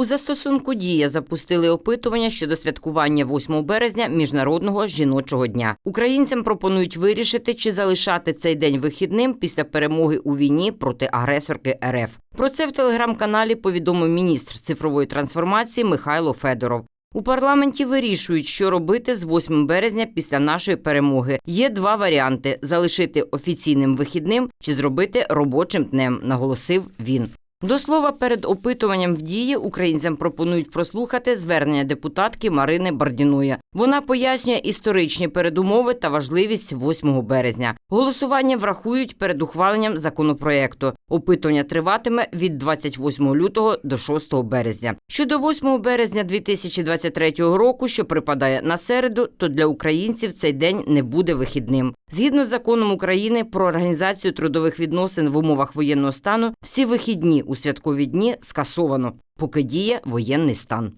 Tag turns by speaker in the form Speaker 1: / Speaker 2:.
Speaker 1: У застосунку Дія запустили опитування щодо святкування 8 березня Міжнародного жіночого дня. Українцям пропонують вирішити, чи залишати цей день вихідним після перемоги у війні проти агресорки РФ. Про це в телеграм-каналі повідомив міністр цифрової трансформації Михайло Федоров. У парламенті вирішують, що робити з 8 березня після нашої перемоги. Є два варіанти: залишити офіційним вихідним чи зробити робочим днем, наголосив він. До слова, перед опитуванням в дії українцям пропонують прослухати звернення депутатки Марини Бардіної. Вона пояснює історичні передумови та важливість 8 березня. Голосування врахують перед ухваленням законопроекту. Опитування триватиме від 28 лютого до 6 березня. Щодо 8 березня 2023 року, що припадає на середу, то для українців цей день не буде вихідним. Згідно з законом України про організацію трудових відносин в умовах воєнного стану, всі вихідні у святкові дні скасовано, поки діє воєнний стан.